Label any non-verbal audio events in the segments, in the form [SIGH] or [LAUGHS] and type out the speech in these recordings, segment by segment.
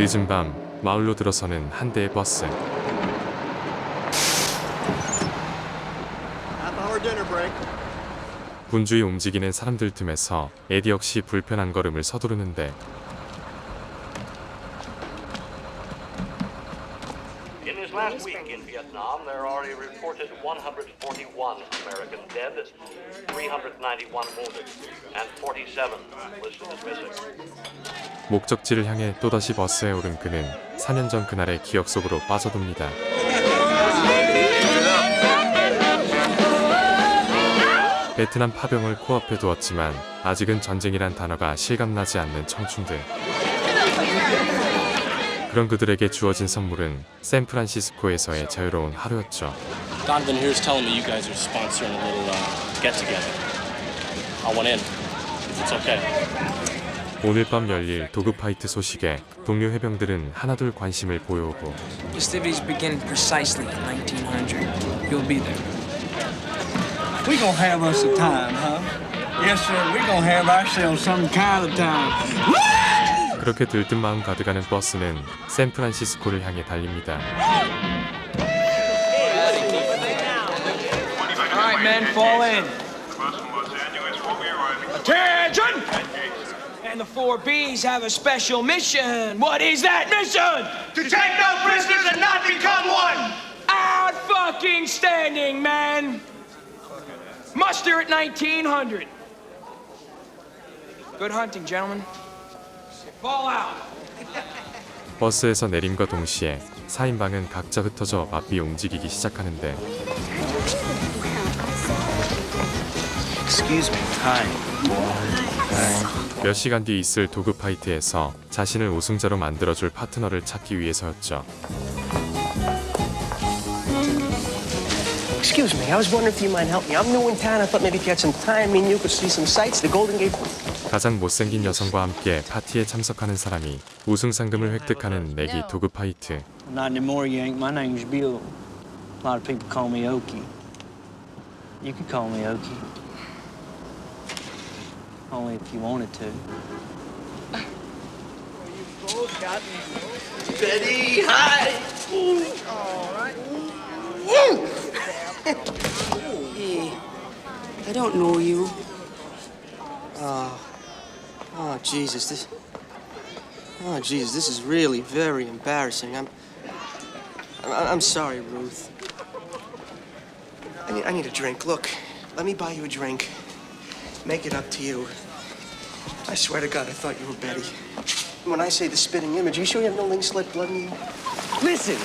늦은 밤 마을로 들어서는 한 대의 버스. 분주히 움직이는 사람들 틈에서 에디 역시 불편한 걸음을 서두르는데 last week in Vietnam, there are already reported 141 American dead, 391 wounded, and 47 listed as missing. 목적지를 향해 또다시 버스에 오른 그는 4년 전 그날의 기억 속으로 빠져듭니다. 베트남 파병을 코앞에 두었지만 아직은 전쟁이란 단어가 실감나지 않는 청춘들. 그런 그들에게 주어진 선물은 샌프란시스코에서의 자유로운 하루였죠. 오늘 밤 열릴 도급 파이트 소식에 동료 해병들은 하나둘 관심을 보여오고 Festivities begin precisely at 1900. You'll be there. We gonna have us a time, huh? Yes, sir. We gonna have ourselves some kind of time. 그렇게 들뜬 마음 가득하는 버스는 샌프란시스코를 향해 달립니다. All right, men, fall in. And the four Bs have a special mission. What is that mission? To take no prisoners and not become one. Out fucking standing, man. Muster at 1900. Good hunting, gentlemen. Fall out. 버스에서 내림과 동시에 4인방은 각자 흩어져 맞비 움직이기 시작하는데 Excuse me. Hi. 몇 시간 뒤 있을 도그 파이트에서 자신을 우승자로 만들어줄 파트너를 찾기 위해서였죠. Excuse me. I was wondering if you might help me. I'm new in town. I thought maybe if you had some time, me and you could see some sights. The Golden Gate. 가장 못생긴 여성과 함께 파티에 참석하는 사람이 우승 상금을 획득하는 내기 도그 파이트. Not anymore, Yank. My name's Bill. A lot of people call me Okie. You can call me Okie. Only if you wanted to. Betty, hi! hey, [LAUGHS] I don't know you. Oh. Oh, Jesus, this... Oh, Jesus, this is really very embarrassing. I'm... I'm sorry, Ruth. I need, I need a drink. Look, let me buy you a drink. make it up to you. I swear to God, I thought you were Betty. When I say the spitting image, are you sure you have no links left blood in you? Listen,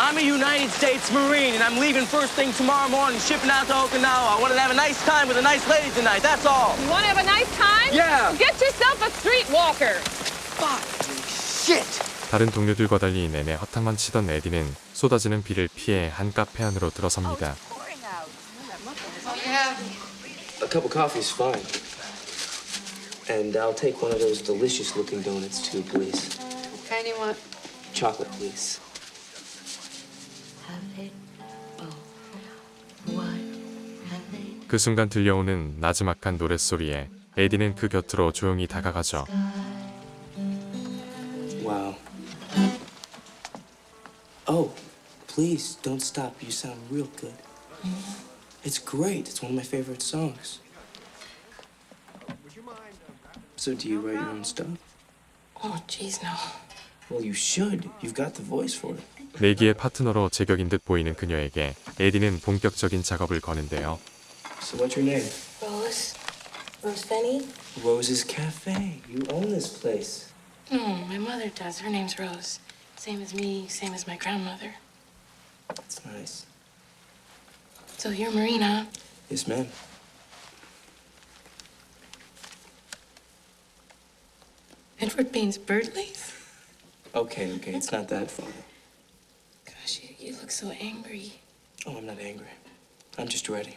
I'm a United States Marine, and I'm leaving first thing tomorrow morning, shipping out to Okinawa. I wanted to have a nice time with a nice lady tonight, that's all. You want to have a nice time? Yeah. Get yourself a streetwalker. Fuck, shit. 다른 동료들과 달리 내내 허탕만 치던 에디는 쏟아지는 비를 피해 한 카페 안으로 들어섭니다. cup of coffee is fine. And I'll take one of those delicious looking donuts too, please. What kind you want? Chocolate, please. 그 순간 들려오는 나지막한 노랫소리에 에디는 그 곁으로 조용히 다가가죠. Wow. Oh, please don't stop. You sound real good. It's great. It's one of my favorite songs. So do you write your own stuff? Oh, jeez, no. Well, you should. You've got the voice for it. 내기의 파트너로 제격인 듯 보이는 그녀에게 에디는 본격적인 작업을 거는데요. So what's your name? Rose. Rose Fenny. Rose's Cafe. You own this place. No, hmm, my mother does. Her name's Rose. Same as me, same as my grandmother. That's nice. So you're Marina. Yes, ma'am. Edward bird Birdleys? Okay, okay, it's not that, far. Gosh, you, you look so angry. Oh, I'm not angry. I'm just ready.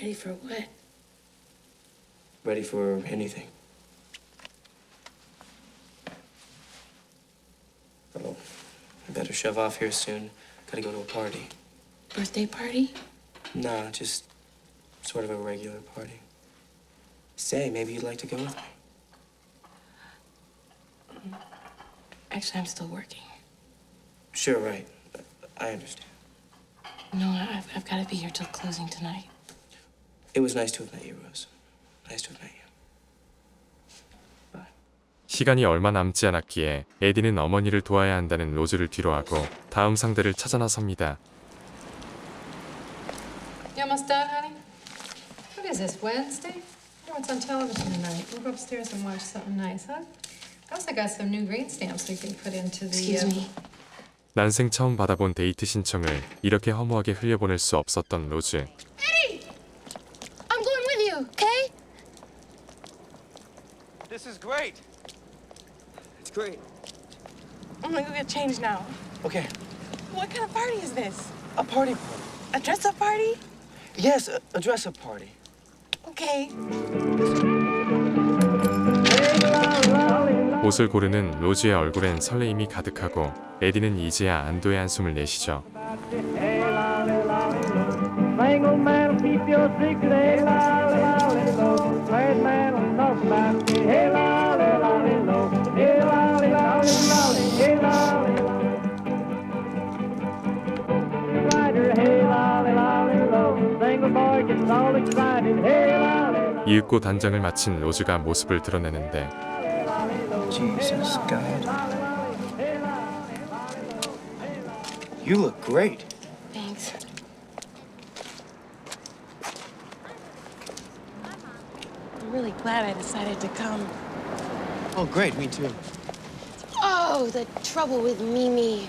Ready for what? Ready for anything. Well, oh, I better shove off here soon. Gotta go to a party. Birthday party? No, just sort of a regular party. Say, maybe you'd like to go with me. Actually, I'm still working. Sure, right. I understand. No, I've, I've got to be here till closing tonight. It was nice to have met you, Rose. Nice to have met you. 시간이 얼마 남지 않았기에 에디는 어머니를 도와야 한다는 로즈를 뒤로하고 다음 상대를 찾아 나섭니다. You almost done, honey? What is this, Wednesday? I what's on television tonight. We'll go upstairs and watch something nice, huh? I also got some new green stamps we can put into the... Excuse uh, me. 난생 처음 받아본 데이트 신청을 이렇게 허무하게 흘려보낼 수 없었던 로즈. Eddie! I'm going with you, okay? This is great. It's great. I'm gonna go get changed now. Okay. What kind of party is this? A party. A dress-up party? Yes, a, a dress-up party. Okay. 옷을 고르는 로즈의 얼굴엔 설레임이 가득하고 에디는 이제야 안도의 한숨을 내쉬죠. Single man, keep your secret. 이윽고 단장을 마친 로즈가 모습을 드러내는데 Jesus, God. You look great. Thanks. I'm really glad I decided to come. Oh, great. Me too. Oh, the trouble with Mimi.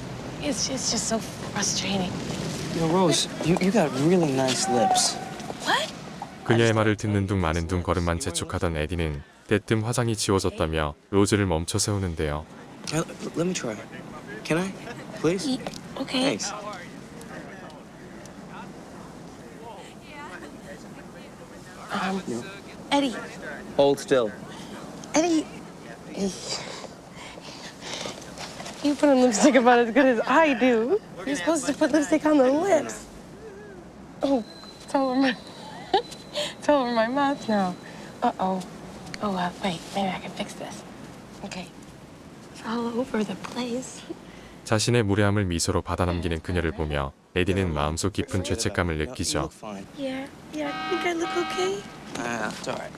It's, it's just so frustrating. Yo, Rose, you, you got really nice lips. What? 그녀의 말을 듣는 둥 마는 둥 걸음만 재촉하던 에디는 대뜸 화장이 지워졌다며 로즈를 멈춰 세우는데요. Can I- Let me try. Can I? Please? Ye- okay. Thanks. Eddie. Hold still. Eddie. Eddie. You put on lipstick about as good as I do. You're supposed to put lipstick on the lips. Oh, it's over my, it's [LAUGHS] over my mouth now. Uh-oh. Oh, uh, wait, maybe I can fix this. Okay. It's all over the place. 자신의 무례함을 미소로 받아넘기는 그녀를 보며 에디는 마음속 깊은 죄책감을 느끼죠. Yeah, yeah, I think I look okay. Yeah, it's all right.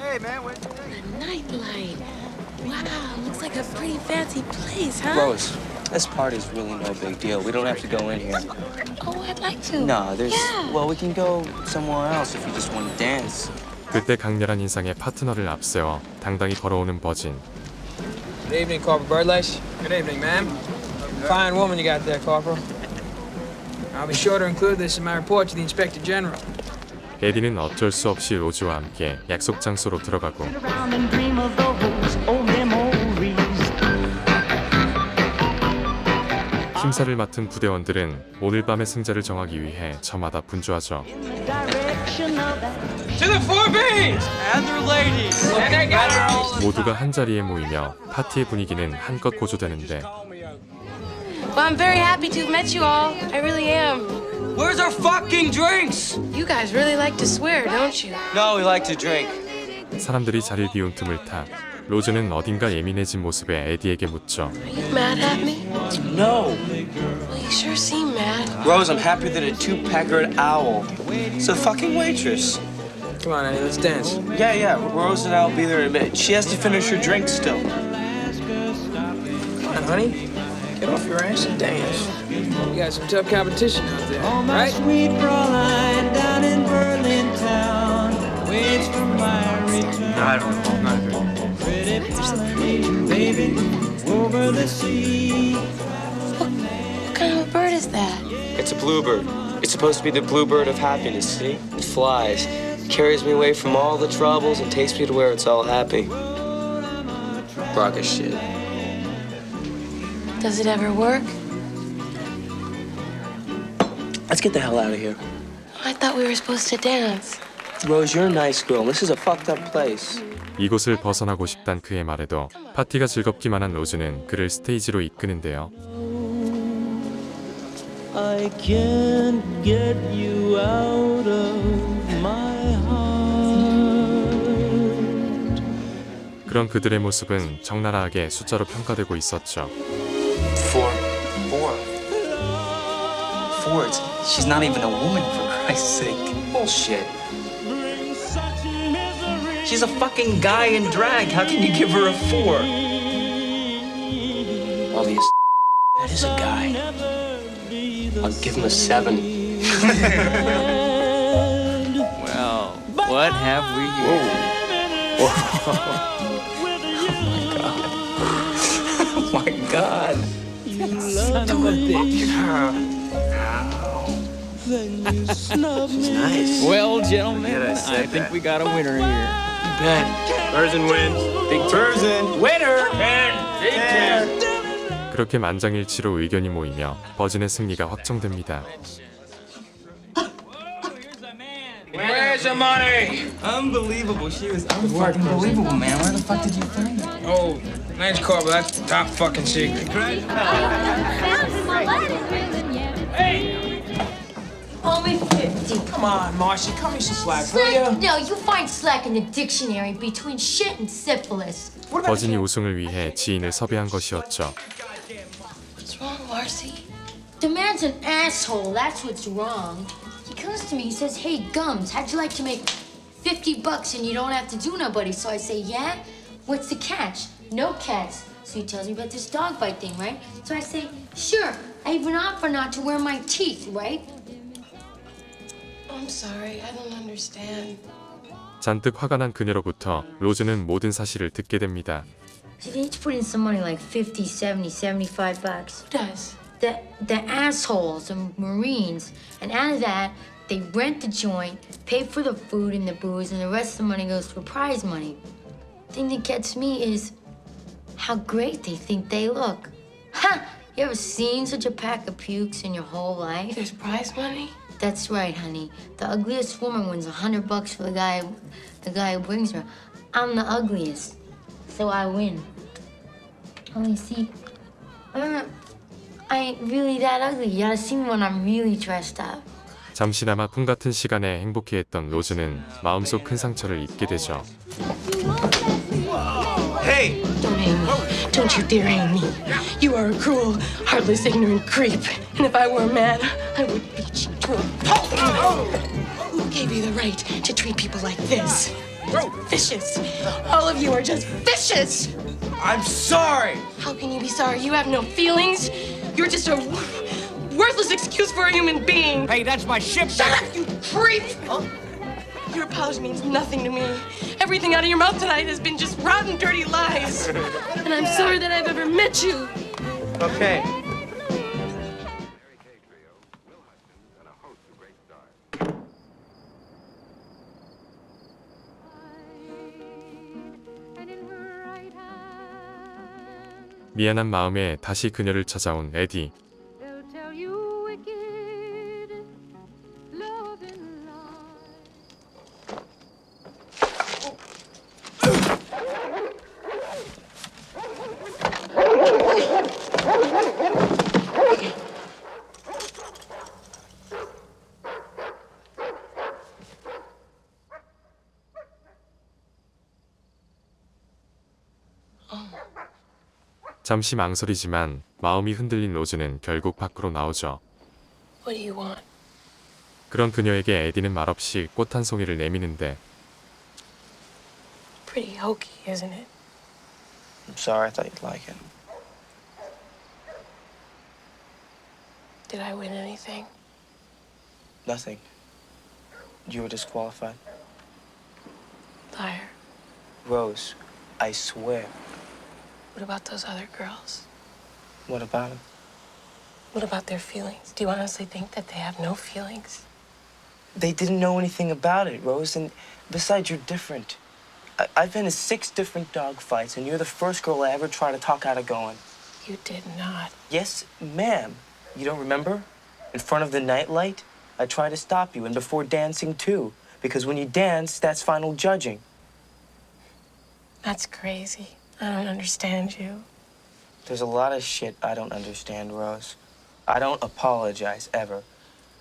Hey, man, where'd you leave? Nightlight. Wow, looks like a pretty fancy place, huh? Rose, this party's really no big deal. We don't have to go in here. Oh, I'd like to. No, there's. Yeah. Well, we can go somewhere else if you just want to dance. 그때 강렬한 인상의 파트너를 앞세워 당당히 걸어오는 버진. Good evening, Corporal Birdlash. Good evening, ma'am. Fine woman you got there, Corporal. I'll be sure to include this in my report to the Inspector General. 에디는 어쩔 수 없이 로즈와 함께 약속 장소로 들어가고 심사를 맡은 부대원들은 오늘 밤의 승자를 정하기 위해 저마다 분주하죠. 모두가 한 자리에 모이며 파티의 분위기는 한껏 고조되는데 Well, I'm very happy to have met you all. I really am. Where's our fucking drinks? You guys really like to swear, don't you? No, we like to drink. 사람들이 자리를 비운 틈을 타 로즈는 어딘가 예민해진 모습에 에디에게 묻죠. Are you mad at me? No. Well, you sure seem mad. Rose, I'm happier than a two-peckered owl. It's a fucking waitress. Come on, Eddie, let's dance. Yeah, yeah. Rose and I'll be there in a minute. She has to finish her drink still. Come on, honey. Get off your ass and dance. We got some tough competition out there, All my right? sweet Fräulein down in Berlin town waits for my return. No, I don't. Not know. What, kind of a bird is that? It's a bluebird. It's supposed to be the bluebird of happiness, see? It flies, carries me away from all the troubles, and takes me to where it's all happy. Rocket shit. Does it ever work? Let's get the hell out of here. I thought we were supposed to dance. Rose, you're a nice girl. This is a fucked up place. 이곳을 벗어나고 싶단 그의 말에도 파티가 즐겁기만 한 로즈는 그를 스테이지로 이끄는데요. I can't get you out of my heart. 그런 그들의 모습은 적나라하게 숫자로 평가되고 있었죠. Four. Four. Four. She's not even a woman for Christ's sake. Bullshit. She's a fucking guy in drag. How can you give her a four? Obvious. [LAUGHS] That is a guy. I'll give him a seven. [LAUGHS] well, what have we here? Whoa. [LAUGHS] Whoa. oh my god. Oh my god. Son a She's nice. Well, gentlemen, I, I think we got a winner here. 네. Version wins. Big Version winner. Ten. Big Ten. 그렇게 만장일치로 의견이 모이며 버진의 승리가 확정됩니다. Where's the money? Unbelievable. She was unfucking believable, man. Where the fuck did you find it? Oh, nice car, but that's top fucking secret. Hey. Only 50. Come on, Marcy, Come me some slack, will No, you find slack in the dictionary between shit and syphilis. 버진이 우승을 위해 지인을 섭외한 것이었죠. What's wrong, Marcy? The man's an asshole. That's what's wrong. He comes to me. He says, "Hey, Gums, how'd you like to make 50 bucks and you don't have to do nobody?" So I say, "Yeah. What's the catch? No cats." So he tells me about this dog fight thing, right? So I say, "Sure. I even offer not to wear my teeth, right?" I'm sorry. I don't understand. 잔뜩 화가 난 그녀로부터 로즈는 모든 사실을 듣게 됩니다. Did he put in some money like 50, 70, 75 bucks? Who does? The, the assholes, the Marines. And out of that, they rent the joint, pay for the food and the booze, and the rest of the money goes for prize money. The thing that gets me is how great they think they look. Ha! You ever seen such a pack of pukes in your whole life? There's prize money? That's right, honey. The ugliest woman wins a hundred bucks for the guy, the guy who brings her. I'm the ugliest, so I win. Only see, I, uh, I ain't really that ugly. You gotta see me when I'm really dressed up. 잠시나마 꿈 같은 시간에 행복해했던 로즈는 마음속 큰 상처를 입게 되죠. Hey! Don't hang me. Don't you dare hate me. You are a cruel, heartless, ignorant creep. And if I were a man, I would who gave you the right to treat people like this? Vicious. All of you are just vicious. I'm sorry. How can you be sorry? You have no feelings. You're just a worthless excuse for a human being. Hey, that's my ship. Shut up, you creep. Your apology means nothing to me. Everything out of your mouth tonight has been just rotten, dirty lies. And I'm sorry that I've ever met you. Okay. 미안한 마음에 다시 그녀를 찾아온 에디. 잠시 망설이지만 마음이 흔들린 로즈는 결국 밖으로 나오죠. What do you want? 그런 그녀에게 에디는 말없이 꽃 한 송이를 내미는데 Pretty hokey, isn't it? I'm sorry, I thought you'd like it. Did I win anything? Nothing. You were disqualified. Liar. Rose, I swear What about those other girls? What about them? What about their feelings? Do you honestly think that they have no feelings? They didn't know anything about it, Rose, and besides, you're different. I have been to six different dogfights, and you're the first girl I ever tried to talk out of going. You did not. Yes, ma'am. You don't remember? In front of the nightlight, I tried to stop you, and before dancing, too. Because when you dance, that's final judging. That's crazy. I don't understand you. There's a lot of shit I don't understand, Rose. I don't apologize ever.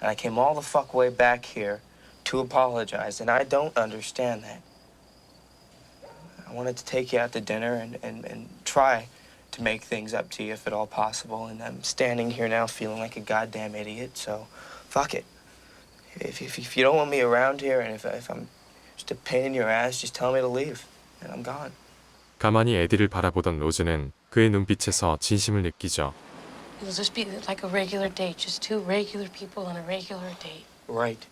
And I came all the fuck way back here to apologize, and I don't understand that. I wanted to take you out to dinner and, and, and try to make things up to you if at all possible, and I'm standing here now feeling like a goddamn idiot, so fuck it. If, if, if you don't want me around here and if, if I'm just a pain in your ass, just tell me to leave, and I'm gone. 가만히 에디를 바라보던 로즈는 그의 눈빛에서 진심을 느끼죠. It'll just be like a regular date, just two regular people on a regular date. Right.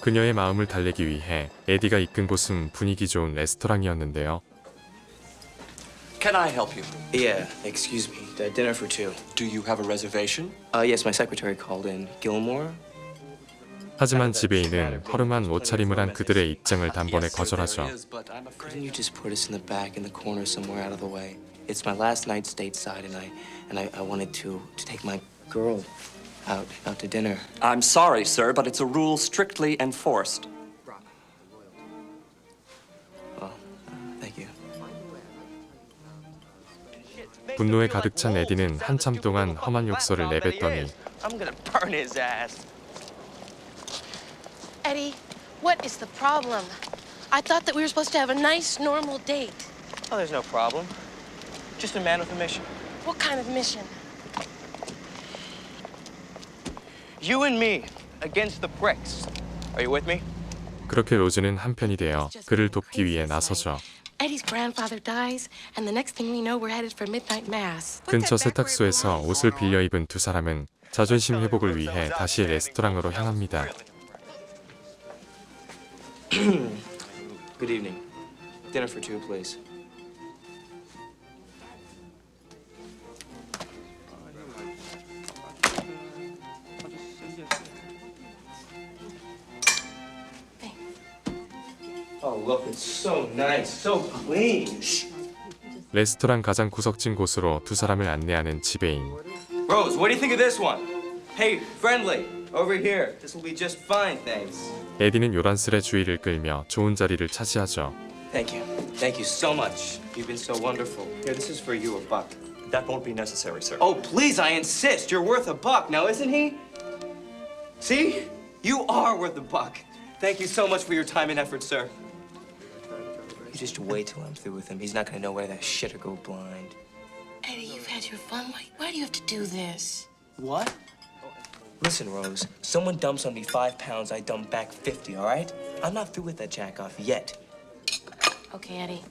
그녀의 마음을 달래기 위해 에디가 이끈 곳은 분위기 좋은 레스토랑이었는데요. Can I help you? Yeah, excuse me. The dinner for two. Do you have a reservation? Uh, yes, my secretary called in. Gilmore? 하지만 지배인은 허름한 옷차림을 한 그들의 입장을 단번에 거절하죠. out out to dinner. I'm sorry, sir, but it's a rule strictly enforced. Well, thank you. 분노에 가득 찬 에디는 한참 동안 험한 욕설을 내뱉더니 I'm gonna burn his ass. Eddie, what is the problem? I thought that we were supposed to have a nice, normal date. Oh, there's no problem. Just a man with a mission. What kind of mission? You and me against the pricks. Are you with me? 그렇게 로즈는 한편이 되어 그를 돕기 위해 나서죠. Eddie's grandfather dies, and the next thing we know, we're headed for midnight mass. 근처 세탁소에서 옷을 빌려 입은 두 사람은 자존심 회복을 위해 다시 레스토랑으로 향합니다. [CLEARS THROAT] Good evening. Dinner for two, please. Oh, look, it's so nice, so clean. 레스토랑 가장 구석진 곳으로 두 사람을 안내하는 지배인. Rose, what do you think of this one? Hey, friendly, over here. This will be just fine, thanks. 에디는 요란스레 주의를 끌며 좋은 자리를 차지하죠. Thank you. Thank you so much. You've been so wonderful. Here, this is for you, a buck. That won't be necessary, sir. Oh, please, I insist. You're worth a buck, now isn't he? See? You are worth a buck. Thank you so much for your time and effort, sir. You just wait till I'm through with him. He's not gonna know where that shit or go blind. Eddie, you've had your fun. Why, why do you have to do this? What? Listen, Rose, someone dumps on me five pounds, I dump back 50, all right? I'm not through with that jack-off yet. Okay, Eddie.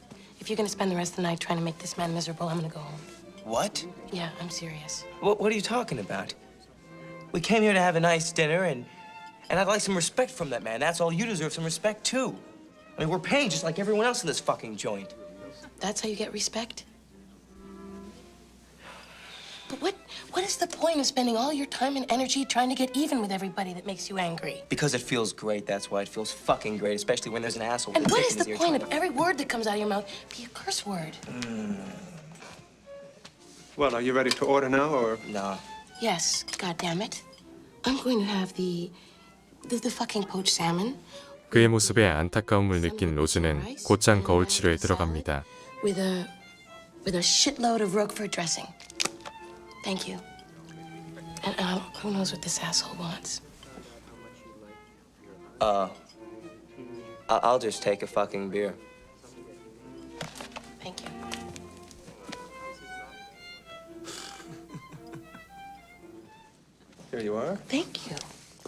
If you're gonna spend the rest of the night trying to make this man miserable, I'm gonna go home. What? Yeah, I'm serious. What, what are you talking about? We came here to have a nice dinner, and, and I'd like some respect from that man. That's all you deserve, some respect, too. I mean, we're paying just like everyone else in this fucking joint. That's how you get respect? But what, what is the point of spending all your time and energy trying to get even with everybody that makes you angry? Because it feels great, that's why. It feels fucking great, especially when there's an asshole. And what is the point of every word that comes out of your mouth be a curse word? Mm. Well, are you ready to order now, or...? No. Yes, God damn it. I'm going to have the... the, the fucking poached salmon. 그의 모습에 안타까움을 느낀 로즈는 곧장 거울 치료에 들어갑니다. With a... with a shitload of Roquefort dressing. Thank you. And um, who knows what this asshole wants? Uh, I- I'll just take a fucking beer. Thank you. [LAUGHS] Here you are. Thank you.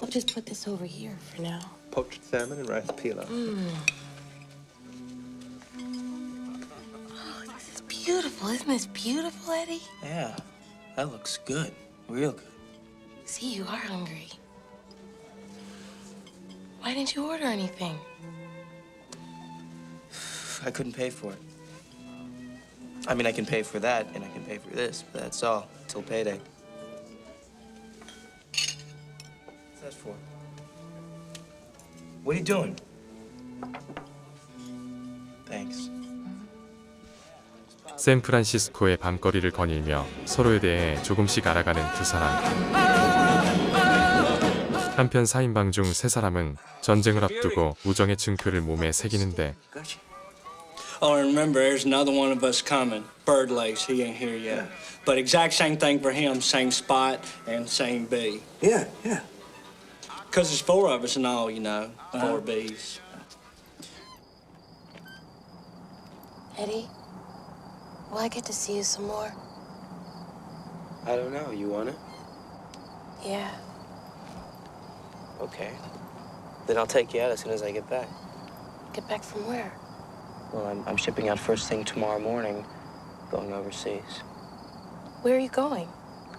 I'll just put this over here for now. Poached salmon and rice pilaf. Mm. Oh, this is beautiful. Isn't this beautiful, Eddie? Yeah. That looks good. Real good. See, you are hungry. Why didn't you order anything? [SIGHS] I couldn't pay for it. I mean, I can pay for that, and I can pay for this, but that's all, till payday. What's that for? What are you doing? 샌프란시스코의 밤거리를 거닐며 서로에 대해 조금씩 알아가는 두 사람. 한편 4인방 중 세 사람은 전쟁을 앞두고 우정의 증표를 몸에 새기는데 Oh, and remember, there's another one of us coming. Bird legs, he ain't here yet. But exact same thing for him, same spot and same B. Yeah, yeah. Because there's four of us in all, you know, four Bs. Eddie? Will I get to see you some more? I don't know. You want it? Yeah. Okay. Then I'll take you out as soon as I get back. Get back from where? Well, I'm, I'm shipping out first thing tomorrow morning, going overseas. Where are you going?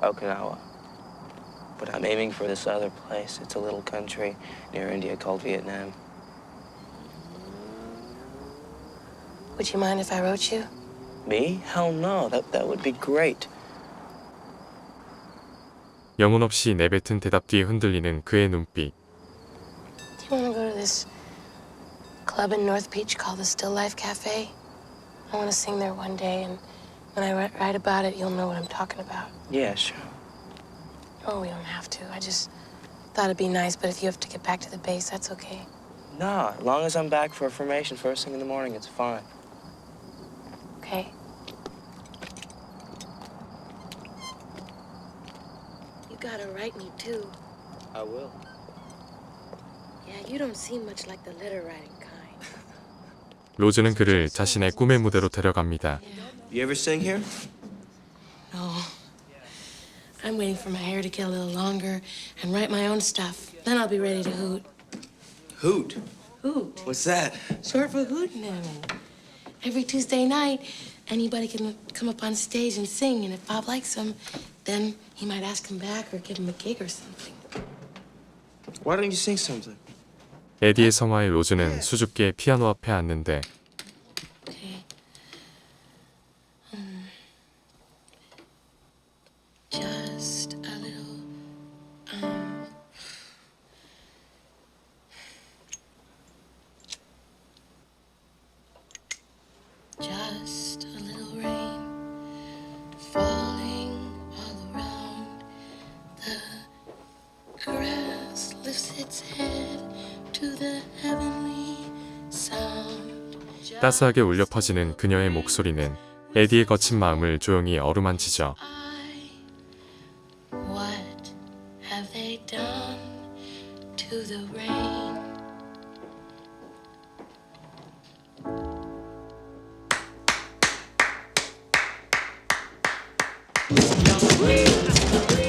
Okinawa. But I'm aiming for this other place. It's a little country near India called Vietnam. Would you mind if I wrote you? me? Hell no. That that would be great. 영혼 없이 내뱉은 대답 뒤 흔들리는 그의 눈빛. Do you want to go to this club in North Beach called the Still Life Cafe? I want to sing there one day, and when I write, write about it, you'll know what I'm talking about. Yeah, sure. Oh, we don't have to. I just thought it'd be nice, but if you have to get back to the base, that's okay. No, as long as I'm back for a formation first thing in the morning, it's fine. Okay. gotta write me too. I will. Yeah, you don't seem much like the letter writing kind. [LAUGHS] 로즈는 그를 자신의 꿈의 무대로 데려갑니다. You ever sing here? No. I'm waiting for my hair to get a little longer and write my own stuff. Then I'll be ready to hoot. Hoot. Hoot. What's that? Short for hootin' mean. every Tuesday night, anybody can come up on stage and sing, and if Bob likes them, Then he might ask him back or give him a gig or something. Why don't you sing something? 에디의 성화에 로즈는 수줍게 피아노 앞에 앉는데 따스하게 울려 퍼지는 그녀의 목소리는 에디의 거친 마음을 조용히 어루만지죠.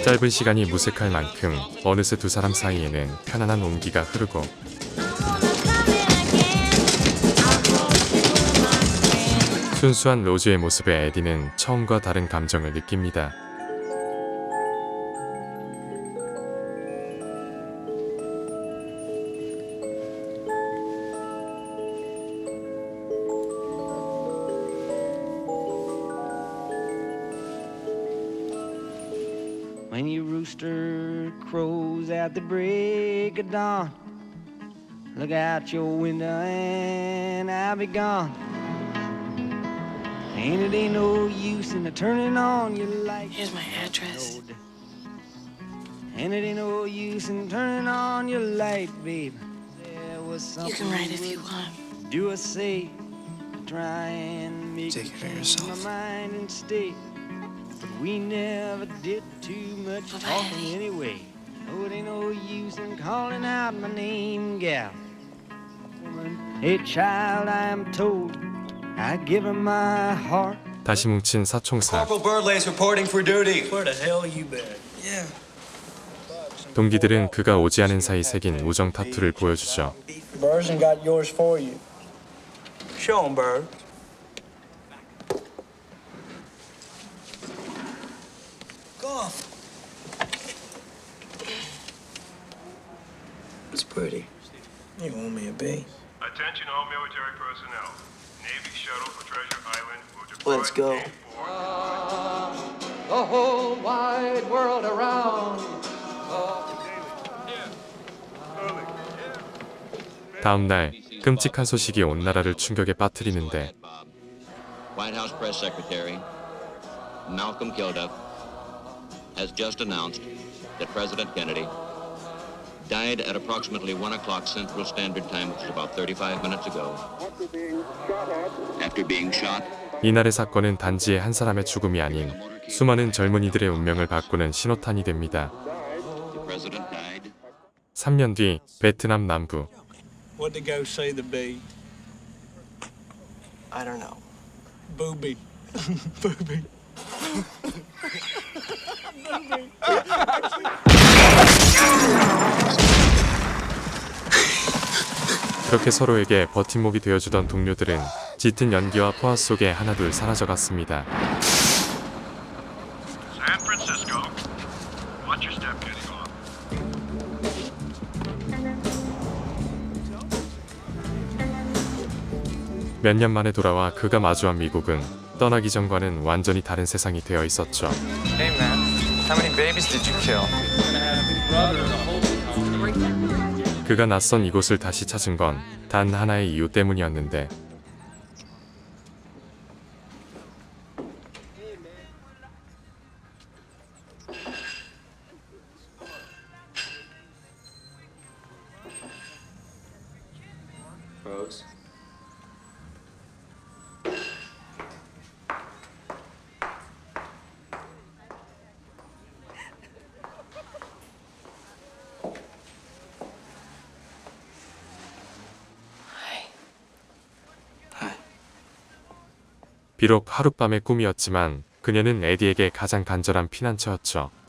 짧은 시간이 무색할 만큼 어느새 두 사람 사이에는 편안한 온기가 흐르고 순수한 로즈의 모습에 에디는 처음과 다른 감정을 느낍니다. When your rooster crows at the break of dawn, look out your window and I'll be gone. And it ain't no use in turning on your light. Here's my address. And it ain't no use in turning on your light, babe. There was something. You can write if you want. Do a say, try and make Take it for yourself. my mind and stay. But we never did too much Bye-bye, talking anyway. Oh, it ain't no use in calling out my name, gal. Woman, hey, child, I'm told I give her my heart. 다시 뭉친 사총사 Corporal Birdley's reporting for duty. Where the hell you been? Yeah. 동기들은 그가 오지 않은 사이 새긴 우정 타투를 보여주죠. Burson got yours for you. Show him, Bird. It's pretty. You owe me a B. Attention all military personnel. Navy shuttle for Treasure Island will deploy Let's go. in four The whole wide world around. 다음 날 끔찍한 소식이 온 나라를 충격에 빠뜨리는데 White House Press Secretary Malcolm Kilduff has just announced that President Kennedy died at approximately 1 o'clock Central Standard Time, which was about 35 minutes ago. After being shot 이날의 사건은 단지 한 사람의 죽음이 아닌 수많은 젊은이들의 운명을 바꾸는 신호탄이 됩니다. the president died. 3년 뒤 베트남 남부 What did the ghost say to be? I don't know. Booby. Booby. 그렇게 서로에게 버팀목이 되어주던 동료들은 짙은 연기와 포화 속에 하나둘 사라져갔습니다. 몇 년 만에 돌아와 그가 마주한 미국은 떠나기 전과는 완전히 다른 세상이 되어 있었죠. Hey man, how many babies did you kill? 그가 낯선 이곳을 다시 찾은 건 단 하나의 이유 때문이었는데 Rose. 비록 하룻밤의 꿈이었지만 그녀는 에디에게 가장 간절한 피난처였죠.